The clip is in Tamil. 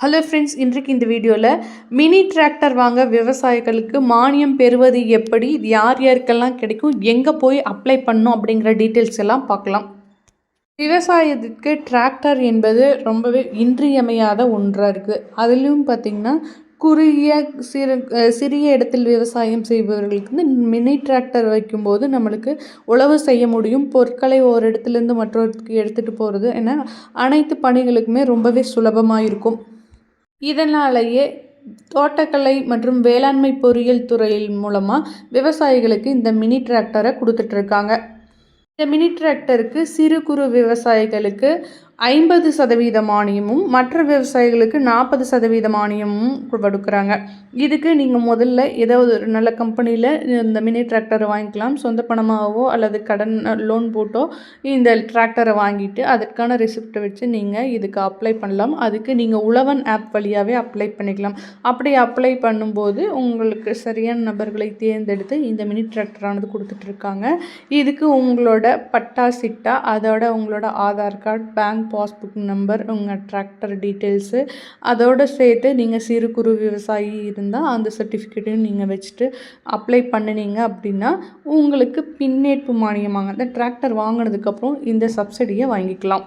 ஹலோ ஃப்ரெண்ட்ஸ் இன்றைக்கு இந்த வீடியோவில் மினி டிராக்டர் வாங்க விவசாயிகளுக்கு மானியம் பெறுவது எப்படி இது யார் யாருக்கெல்லாம் கிடைக்கும் எங்கே போய் அப்ளை பண்ணும் அப்படிங்கிற டீட்டெயில்ஸ் எல்லாம் பார்க்கலாம். விவசாயத்துக்கு டிராக்டர் என்பது ரொம்பவே இன்றியமையாத ஒன்றாக இருக்குது அதுலேயும் பார்த்திங்கன்னா குறுகிய சிறு சிறிய இடத்தில் விவசாயம் செய்பவர்களுக்கு வந்து மினி டிராக்டர் வைக்கும்போது நம்மளுக்கு உழவு செய்ய முடியும். பொருட்களை ஒரு இடத்துலேருந்து மற்றொருக்கு எடுத்துகிட்டு போகிறது என அனைத்து பணிகளுக்குமே ரொம்பவே சுலபமாக இருக்கும் இதனாலேயே தோட்டக்கலை மற்றும் வேளாண்மை பொறியியல் துறையில் மூலமாக விவசாயிகளுக்கு இந்த மினி டிராக்டரை கொடுத்துட்ருக்காங்க இந்த மினி டிராக்டருக்கு சிறு குறு விவசாயிகளுக்கு ஐம்பது சதவீத மானியமும் மற்ற விவசாயிகளுக்கு நாற்பது சதவீத மானியமும் கொடுக்குறாங்க. இதுக்கு நீங்கள் முதல்ல ஏதாவது ஒரு நல்ல கம்பெனியில் இந்த மினி டிராக்டரை வாங்கிக்கலாம். சொந்த பணமாகவோ அல்லது கடன் லோன் போட்டோ இந்த டிராக்டரை வாங்கிட்டு அதற்கான ரிசிப்டை வச்சு நீங்கள் இதுக்கு அப்ளை பண்ணலாம். அதுக்கு நீங்கள் உழவன் ஆப் வழியாகவே அப்ளை பண்ணிக்கலாம். அப்படி அப்ளை பண்ணும்போது உங்களுக்கு சரியான நபர்களை தேர்ந்தெடுத்து இந்த மினி டிராக்டரானது கொடுத்துட்ருக்காங்க இதுக்கு உங்களோட பட்டா சிட்டா அதோட உங்களோட Aadhaar card bank bank passbook number உங்கள் டிராக்டர் டீட்டெயில்ஸு அதோடு சேர்த்து நீங்கள் சிறு குறு விவசாயி இருந்தால் அந்த சர்டிஃபிகேட்டையும் நீங்கள் வச்சுட்டு அப்ளை பண்ணினீங்க அப்படின்னா உங்களுக்கு பின்னேற்பு மானியமாக அந்த டிராக்டர் வாங்கினதுக்கப்புறம் இந்த சப்சிடியை வாங்கிக்கலாம்.